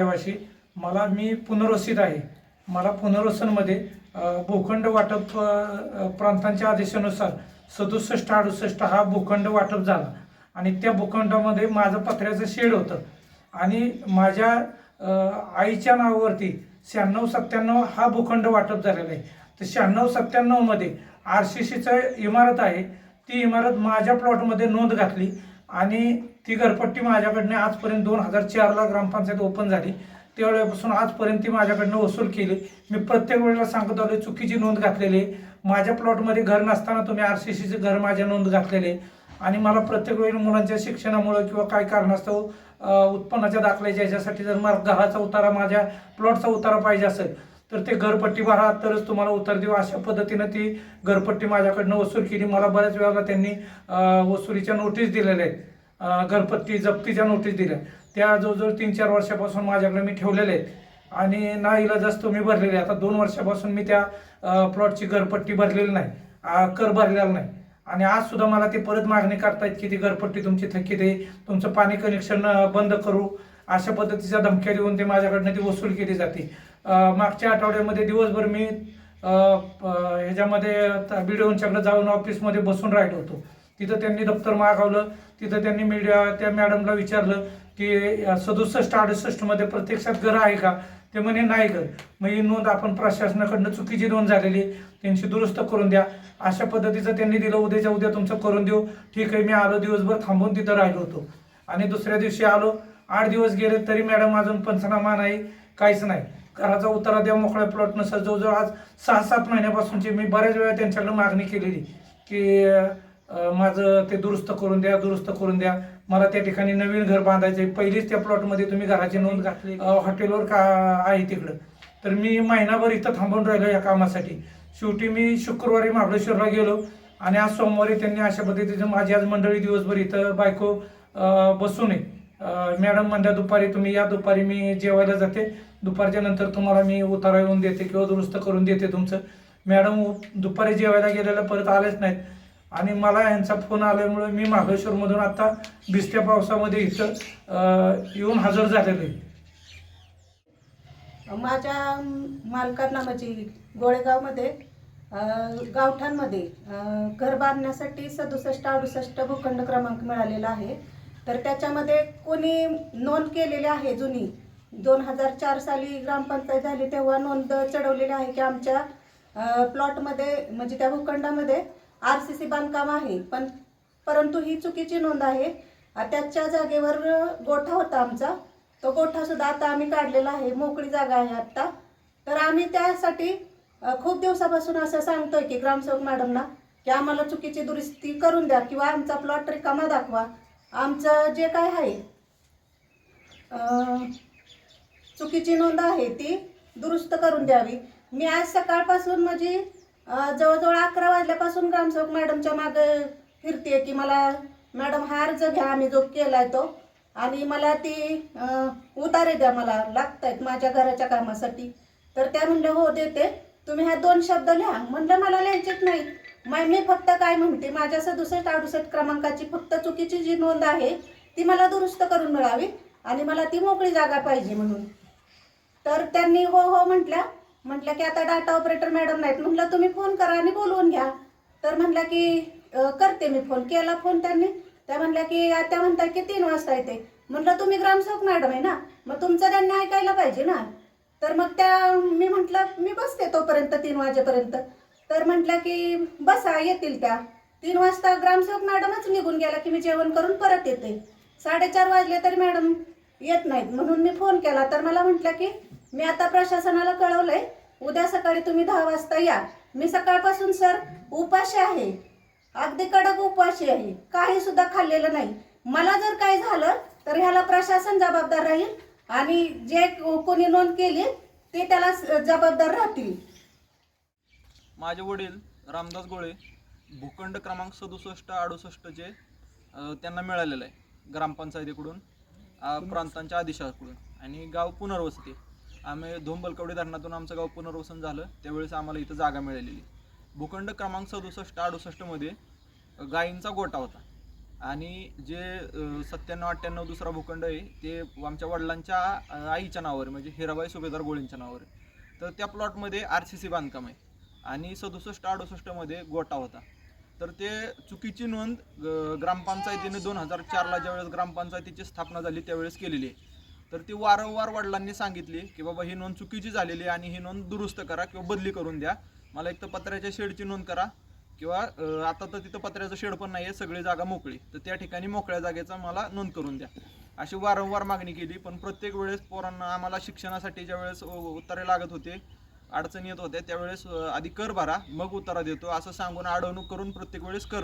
गावचा रहिवासी मला मी पुनर्वसित आहे. मला पुनर्वसनमध्ये भूखंड वाटप प्रांतांच्या आदेशानुसार सदुसष्ट अडुसष्ट हा भूखंड वाटप झाला. आणि त्या भूखंडामध्ये माझं पत्र्याचं शेड होतं. आणि माझ्या आईच्या नावावरती शहाण्णव सत्त्याण्णव हा भूखंड वाटप झालेला आहे. तर शहाण्णव सत्त्याण्णवमध्ये आर सी सीचं इमारत आहे. ती इमारत माझ्या प्लॉटमध्ये नोंद घातली. आणि ती घरपट्टी माझ्याकडनं आजपर्यंत दोन हजार चारला ग्रामपंचायत ओपन झाली. त्यावेळेपासून आजपर्यंत ती माझ्याकडनं वसूल केली. मी प्रत्येक वेळेला सांगत आलो चुकीची नोंद घातलेली. आहे माझ्या प्लॉटमध्ये घर नसताना तुम्ही आर सी सीचे घर माझ्या नोंद घातलेले. आहे. आणि मला प्रत्येक वेळी मुलांच्या शिक्षणामुळं किंवा काय कारणास्तव उत्पन्नाच्या दाखल्याच्या याच्यासाठी जर मला घराचा उतारा माझ्या प्लॉटचा उतारा पाहिजे असेल तर ते घरपट्टी भरा तरच तुम्हाला उत्तर देऊ. अशा पद्धतीनं ती घरपट्टी माझ्याकडनं वसूल केली. मला बऱ्याच वेळेला त्यांनी वसुलीच्या नोटीस दिलेल्या आहेत. घरपट्टी जप्तीच्या नोटीस दिल्या त्या जवळजवळ तीन चार वर्षापासून माझ्याकडे मी ठेवलेल्या आहेत. आणि ना इलाजाच मी भरलेले आहे. आता दोन वर्षापासून मी त्या प्लॉटची घरपट्टी भरलेली नाही. कर भरलेला नाही. आणि आज सुद्धा मला ते परत मागणी करतायत की ती घरपट्टी तुमची थकीत आहे तुमचं पाणी कनेक्शन बंद करू. अशा पद्धतीच्या धमक्या देऊन ते माझ्याकडनं ती वसूल केली जाते. मागच्या आठवड्यामध्ये दिवसभर मी प- ह्याच्यामध्ये बीडीओंच्याकडे जाऊन ऑफिसमध्ये बसून राहिलो होतो. तिथं त्यांनी दप्तर मागवलं. तिथं त्यांनी मीडिया त्या मॅडमला विचारलं की सदुसष्ट अडुसष्टमध्ये प्रत्यक्षात घर आहे का? ते म्हणे नाही घर. मग ही नोंद आपण प्रशासनाकडनं चुकीची नोंद झालेली. त्यांची दुरुस्त करून द्या. अशा पद्धतीचं त्यांनी दिलं. उद्याच्या उद्या तुमचं करून देऊ. ठीक आहे मी आलो दिवसभर थांबून तिथं राहिलो होतो. आणि दुसऱ्या दिवशी आलो. आठ दिवस गेले तरी मॅडम अजून पंचनामा नाही. काहीच नाही. घराचा उतारा द्या मोकळ्या प्लॉट नसेल. जवळजवळ आज सहा सात महिन्यापासूनची मी बऱ्याच वेळा त्यांच्याकडे मागणी केलेली की माझं ते दुरुस्त करून द्या दुरुस्त करून द्या. मला त्या ठिकाणी नवीन घर बांधायचे पहिलीच त्या प्लॉटमध्ये तुम्ही घराची नोंद घातली. हॉटेलवर का आहे तिकडं. तर मी महिनाभर इथं थांबून राहिलो या कामासाठी. शेवटी मी शुक्रवारी महाबळेश्वरला गेलो आणि आज सोमवारी त्यांनी अशा पद्धतीचं माझी आज मंडळी दिवसभर इथं बायको बसू नये मॅडम म्हणल्या दुपारी तुम्ही या दुपारी मी जेवायला जाते. दुपारच्या नंतर तुम्हाला मी उतारा येऊन देते किंवा दुरुस्त करून देते तुमचं. मॅडम दुपारी जेवायला गेलेलं परत आलेच नाहीत. आणि मला यांचा फोन आल्यामुळे मी महाबळेश्वरमधून आता बिस्त्या पावसामध्ये इथं येऊन हजर झालेलो आहे. माझ्या मालकांना म्हणजे गोळेगावमध्ये गावठाणमध्ये घर बांधण्यासाठी सदुसष्ट अडुसष्ट भूखंड क्रमांक मिळालेला आहे. तर त्याच्यामध्ये कोणी नोंद केलेली आहे जुनी? दोन हजार चार साली ग्रामपंचायत झाली तेव्हा नोंद चढवलेली आहे की आमच्या प्लॉटमध्ये म्हणजे त्या भूखंडामध्ये आर सी सी बांधकाम आहे. पण परंतु ही चुकीची नोंद आहे. त्याच्या जागेवर गोठा होता आमचा. तो गोठा सुद्धा आता आम्ही काढलेला आहे. मोकळी जागा आहे आत्ता. तर आम्ही त्यासाठी खूप दिवसापासून असं सांगतोय की ग्रामसेवक मॅडमना की आम्हाला चुकीची दुरुस्ती करून द्या किंवा आमचा प्लॉट रिकामा दाखवा. आमचं जे काय आहे चुकीची नोंद आहे ती दुरुस्त करून द्यावी. मी आज सकाळपासून म्हणजे जवळजवळ अकरा वाजल्यापासून ग्रामसेवक मॅडमच्या मागे फिरते की मला मॅडम हा अर्ज घ्या आम्ही जो केला आहे तो. आणि मला ती उतारे द्या मला लागत आहेत माझ्या घराच्या कामासाठी. तर त्या म्हणल्या हो देते. तुम्ही ह्या दोन शब्द लिहा. म्हणलं मला लिहायचेच नाहीत. मग मी फक्त काय म्हणते माझ्या सदुसष्ट अडुसष्ट क्रमांकाची फक्त चुकीची जी नोंद आहे ती मला दुरुस्त करून मिळावी आणि मला ती मोकळी जागा पाहिजे म्हणून. तर त्यांनी हो हो म्हटल्या. म्हटलं की आता डाटा ऑपरेटर मॅडम नाहीत. म्हटलं तुम्ही फोन करा आणि बोलवून घ्या. तर म्हटलं की करते मी फोन केला फोन त्यांनी. त्या म्हणल्या की त्या म्हणतात की तीन वाजता येते. म्हटलं तुम्ही ग्रामसेवक मॅडम आहे ना? मग तुमचं त्यांनी ऐकायला पाहिजे ना? तर मग त्या मी म्हटलं मी बसते तोपर्यंत तीन वाजेपर्यंत. तर म्हटलं की बसा येतील त्या. तीन वाजता ग्रामसेवक मॅडमच निघून गेला की मी जेवण करून परत येते. साडेचार वाजले तरी मॅडम येत नाहीत. म्हणून मी फोन केला. तर मला म्हटलं की मी आता प्रशासनाला कळवलंय उद्या सकाळी तुम्ही दहा वाजता या. मी सकाळपासून सर उपाशी आहे. अगदी कडक उपाशी आहे. काही सुद्धा खाल्लेलं नाही. मला जर काय झालं तर ह्याला प्रशासन जबाबदार राहील आणि जे कोणी नोंद केली ते त्याला स- जबाबदार राहतील. माझे वडील रामदास गोळे भूखंड क्रमांक सदुसष्ट अडुसष्टचे त्यांना मिळालेलं आहे ग्रामपंचायतीकडून प्रांतांच्या आदेशाकडून. आणि गाव पुनर्वसती. आम्ही धोंबलकवडी धरणातून आमचं गाव पुनर्वसन झालं. त्यावेळेस आम्हाला इथं जागा मिळालेली. भूखंड क्रमांक सदुसष्ट अडुसष्टमध्ये गायींचा गोठा होता. आणि जे सत्त्याण्णव अठ्ठ्याण्णव दुसरा भूखंड आहे ते आमच्या वडिलांच्या आईच्या नावावर म्हणजे हिराबाई सुभेदार गोळींच्या नावावर. तर त्या प्लॉटमध्ये आर सी सी बांधकाम आहे. आणि सदुसष्ट अडुसष्टमध्ये गोटा होता. तर ते चुकीची नोंद ग्रामपंचायतीने दोन हजार चारला ज्यावेळेस ग्रामपंचायतीची स्थापना झाली त्यावेळेस केलेली आहे. तर ती वारंवार वडिलांनी सांगितली की बाबा ही नोंद चुकीची झालेली आहे आणि ही नोंद दुरुस्त करा किंवा बदली करून द्या. मला एक तर पत्र्याच्या शेडची नोंद करा किंवा आता तर तिथं पत्र्याचं शेड पण नाही आहे सगळी जागा मोकळी. तर त्या ठिकाणी मोकळ्या जागेचा मला नोंद करून द्या. अशी वारंवार मागणी केली पण प्रत्येक वेळेस पोरांना आम्हाला शिक्षणासाठी ज्या वेळेस उत्तरे लागत होते अडचणी येत होत्या त्यावेळेस आधी कर भरा मग उतारा देतो असं सांगून अडवणूक करून प्रत्येक वेळेस कर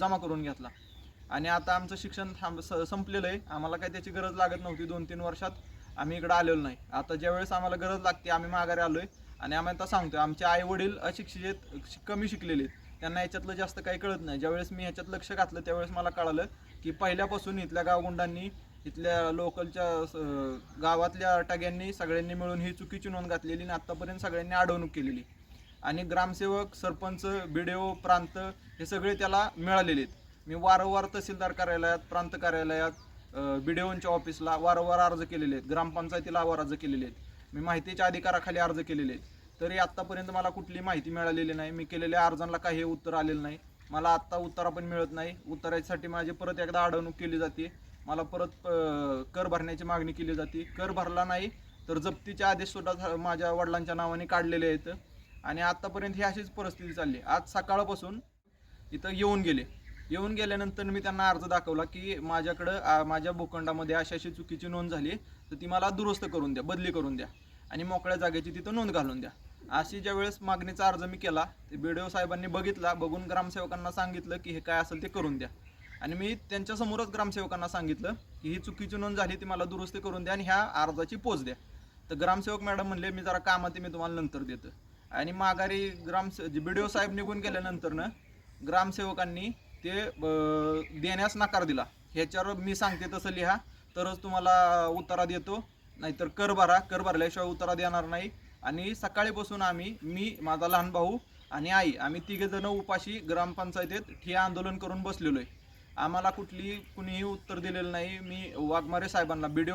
जमा करून घेतला. आणि आता आमचं शिक्षण थांब स- संपलेलं आहे आम्हाला काही त्याची गरज लागत नव्हती दोन तीन वर्षात. आम्ही इकडं आलेलो नाही. आता ज्यावेळेस आम्हाला गरज लागते आम्ही माघारी आलो आहे आणि आम्ही आता सांगतो आमचे आई वडील अशिक्षित आहेत, कमी शिकलेले आहेत. त्यांना याच्यातलं जास्त काही कळत नाही. ज्यावेळेस मी ह्याच्यात लक्ष घातलं त्यावेळेस मला कळालं की पहिल्यापासून इथल्या गावगुंडांनी इथल्या लोकलच्या स- गावातल्या टाग्यांनी सगळ्यांनी मिळून ही चुकीची नोंद घातलेली आणि आत्तापर्यंत सगळ्यांनी अडवणूक केलेली. आणि ग्रामसेवक सरपंच बीडीओ प्रांत हे सगळे त्याला मिळालेले आहेत. मी वारंवार तहसीलदार कार्यालयात प्रांत कार्यालयात बी डी ओच्या ऑफिसला वारंवार अर्ज केलेले आहेत. ग्रामपंचायतीला अर्ज केलेले आहेत. मी माहितीच्या अधिकाराखाली अर्ज केलेले आहेत. तरी आत्तापर्यंत मला कुठली माहिती मिळालेली नाही. मी केलेल्या अर्जांना काही उत्तर आलेलं नाही. मला आत्ता उत्तरा पण मिळत नाही. उत्तरासाठी माझी परत एकदा अडवणूक केली जाते. मला परत कर भरण्याची मागणी केली जाते. कर भरला नाही तर जप्तीचे आदेश सुद्धा माझ्या वडिलांच्या नावाने काढलेले आहेत. आणि आत्तापर्यंत ही अशीच परिस्थिती चालली. आज सकाळपासून इथं येऊन गेले. येऊन गेल्यानंतर मी त्यांना अर्ज दाखवला की माझ्याकडं माझ्या भूखंडामध्ये अशी अशी चुकीची नोंद झाली तर ती मला दुरुस्त करून द्या बदली करून द्या. आणि मोकळ्या जागेची तिथं नोंद घालून द्या. अशी ज्यावेळेस मागणीचा अर्ज मी केला ते बी साहेबांनी बघितला बघून ग्रामसेवकांना सांगितलं की हे काय असेल ते करून द्या. आणि मी त्यांच्यासमोरच ग्रामसेवकांना सांगितलं की ही चुकीची नोंद झाली ती मला दुरुस्ती करून द्या आणि ह्या अर्जाची पोच द्या. तर ग्रामसेवक मॅडम म्हणले मी जरा कामात ते मी तुम्हाला नंतर देतो. आणि माघारी ग्राम बी डी ओ साहेब निघून गेल्यानंतरनं ग्रामसेवकांनी ते देण्यास नकार दिला. ह्याच्यावर मी सांगते तसं लिहा तरच तुम्हाला उतारा देतो नाहीतर कर भरा. कर भरल्याशिवाय उतारा देणार नाही. आणि सकाळीपासून आम्ही मी माझा लहान भाऊ आणि आई आम्ही तिघेजणं उपाशी ग्रामपंचायतीत ठिया आंदोलन करून बसलेलो आहे. आम्हाला कुठली कुणीही उत्तर दिलेलं नाही. मी वाघमारे साहेबांना बी डी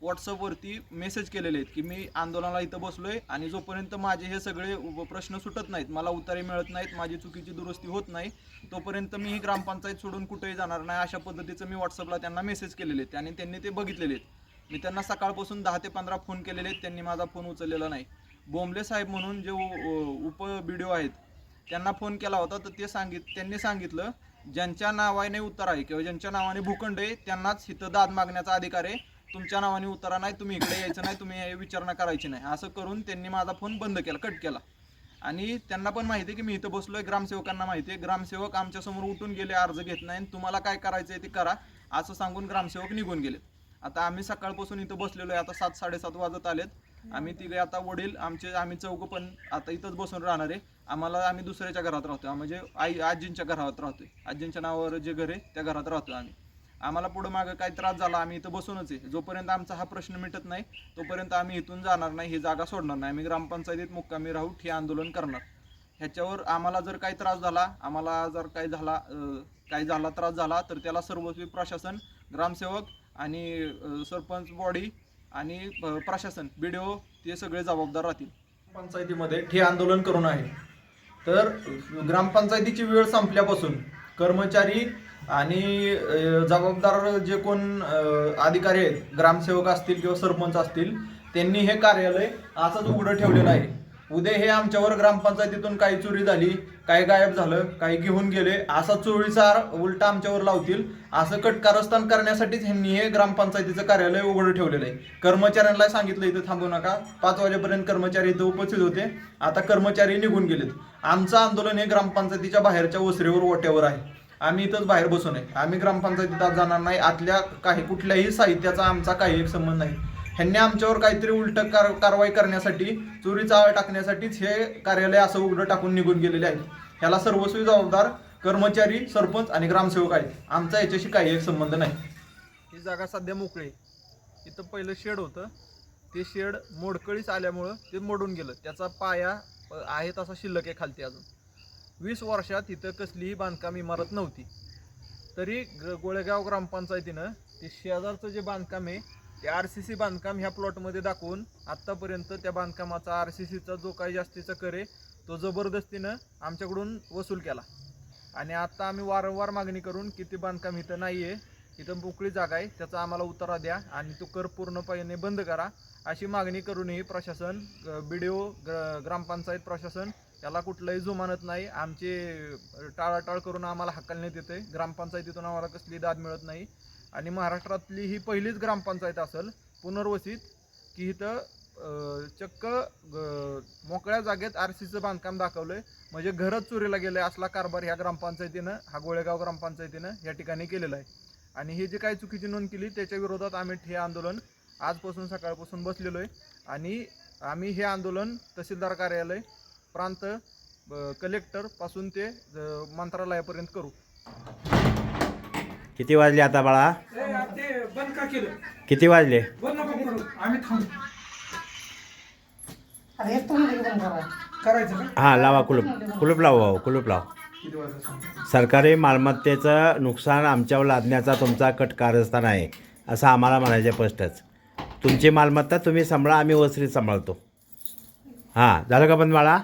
व्हॉट्सअपवरती मेसेज केलेले आहेत की मी आंदोलनाला इथं बसलोय आणि जोपर्यंत माझे हे सगळे प्रश्न सुटत नाहीत मला उत्तरे मिळत नाहीत माझी चुकीची दुरुस्ती होत नाही तोपर्यंत मी ही ग्रामपंचायत सोडून कुठेही जाणार नाही अशा पद्धतीचं मी व्हॉट्सअपला त्यांना मेसेज केलेले आहेत आणि त्यांनी ते बघितलेले आहेत. मी त्यांना सकाळपासून दहा ते पंधरा फोन केलेले आहेत त्यांनी माझा फोन उचललेला नाही. बोंबले साहेब म्हणून जे उप बी आहेत त्यांना फोन केला होता तर ते सांगित त्यांनी सांगितलं ज्यांच्या नावाने उत्तर आहे किंवा ज्यांच्या नावाने भूखंड आहे त्यांनाच इथं दाद मागण्याचा अधिकार आहे. तुमच्या नावाने उत्तरा नाही तुम्ही इकडे यायचं नाही तुम्ही विचारणा करायची नाही. असं करून त्यांनी माझा फोन बंद केला कट केला. आणि त्यांना पण माहिती आहे की मी इथं बसलोय ग्रामसेवकांना माहिती आहे. ग्रामसेवक आमच्यासमोर उठून गेले अर्ज घेत नाही. आणि तुम्हाला काय करायचं आहे ते करा असं सांगून ग्रामसेवक निघून गेले आता आम्ही सकाळपासून इथं बसलेलो आहे. आता सात साडेसात वाजत आलेत. आम्ही तिघे आता वडील आमचे आम्ही चौघं पण आता इथंच बसून राहणार आहे. आम्हाला आम्ही दुसऱ्याच्या घरात राहतो म्हणजे आई आजींच्या घरात राहतोय. आजींच्या नावावर जे घर आहे त्या घरात राहतो आम्ही. आम्हाला पुढं मागं काही त्रास झाला आम्ही इथं बसूनच आहे. जोपर्यंत आमचा हा प्रश्न मिटत नाही तोपर्यंत आम्ही इथून जाणार नाही ही जागा सोडणार नाही. आम्ही ग्रामपंचायतीत मुक्कामी राहू हे आंदोलन करणार. ह्याच्यावर आम्हाला जर काही त्रास झाला आम्हाला जर काही झाला काही झाला त्रास झाला तर त्याला सर्वस्वी प्रशासन ग्रामसेवक आणि सरपंच बॉडी आणि प्रशासन बी डी ओ ते सगळे जबाबदार राहतील. पंचायतीमध्ये ठे आंदोलन करून आहे. तर ग्रामपंचायतीची वेळ संपल्यापासून कर्मचारी आणि जबाबदार जे कोण अधिकारी आहेत ग्रामसेवक असतील किंवा सरपंच असतील त्यांनी हे कार्यालय असंच उघडं ठेवलेलं आहे. उद्या हे आमच्यावर ग्रामपंचायतीतून काही चोरी झाली काही गायब झालं काही घेऊन गेले असा चोरीचा उलटा आमच्यावर लावतील असं कटकारस्थान करण्यासाठीच ह्यांनी हे ग्रामपंचायतीचं कार्यालय उघडं ठेवलेलं आहे. कर्मचाऱ्यांना सांगितलं इथं थांबू नका. पाच वाजेपर्यंत कर्मचारी इथं उपस्थित होते. आता कर्मचारी निघून गेलेत. आमचं आंदोलन हे ग्रामपंचायतीच्या बाहेरच्या ओसरीवर ओट्यावर आहे. आम्ही इथंच बाहेर बसून आहे. आम्ही ग्रामपंचायतीत आज जाणार नाही. आतल्या काही कुठल्याही साहित्याचा आमचा काही एक संबंध नाही. ह्यांनी आमच्यावर काहीतरी उलट कार कारवाई करण्यासाठी चोरीचा आळ टाकण्यासाठीच हे कार्यालय असं उघडं टाकून निघून गेलेले आहे ह्याला सर्वस्वी जबाबदार कर्मचारी सरपंच आणि ग्रामसेवक आहेत. आमचा याच्याशी काही एक संबंध नाही. ही जागा सध्या मोकळी आहे. इथं पहिलं शेड होतं. ते शेड मोडकळीस आल्यामुळं ते मोडून गेलं. त्याचा पाया अ, आहे तसा शिल्लक आहे खालती अजून. वीस वर्षात इथं कसलीही बांधकाम इमारत नव्हती. तरी ग- गोळेगाव ग्रामपंचायतीनं ते शेजारचं जे बांधकाम आहे ते आर सी सी बांधकाम ह्या प्लॉटमध्ये दाखवून आत्तापर्यंत त्या बांधकामाचा आर सी सीचा जो काही जास्तीचा कर आहे तो जबरदस्तीनं आमच्याकडून वसूल केला. आणि आत्ता आम्ही वारंवार मागणी करून की ते बांधकाम इथं नाही आहे इथं मोकळी जागा आहे त्याचा आम्हाला उतारा द्या आणि तो कर पूर्णपणे बंद करा अशी मागणी करूनही प्रशासन बी डी ओ ग्र ग्रामपंचायत प्रशासन याला कुठलंही जुमानत नाही. आमचे टाळाटाळ करून आम्हाला हकलण्यात येते ग्रामपंचायतीतून आम्हाला कसली दाद मिळत नाही. आणि महाराष्ट्रातली ही पहिलीच ग्रामपंचायत असेल पुनर्वसित की इथं चक्क ग- मोकळ्या जागेत आर सीचं बांधकाम दाखवलं आहे म्हणजे घरच चोरीला गेलं आहे असला कारभार ह्या ग्रामपंचायतीनं हा गोळेगाव ग्रामपंचायतीनं या ठिकाणी केलेला आहे. आणि ही जी काही चुकीची नोंद केली त्याच्या विरोधात आम्ही हे आंदोलन आजपासून सकाळपासून बसलेलो आहे. आणि आम्ही हे आंदोलन तहसीलदार कार्यालय प्रांत ब- कलेक्टरपासून ते मंत्रालयापर्यंत करू. किती वाजले आता बाळा? किती वाजले? बंद नको करू. आम्ही थांबू. अरे एक तुम्ही बंद करा. करायचं का? हां लावा कुलूप. कुलूप लावा भाऊ कुलूप लावा. सरकारी मालमत्तेचं नुकसान आमच्यावर लादण्याचा तुमचा कट कारस्थान आहे असं आम्हाला म्हणायचं स्पष्टच. तुमची मालमत्ता तुम्ही सांभाळा आम्ही वसरीत सांभाळतो. हां झालं का बंद बाळा?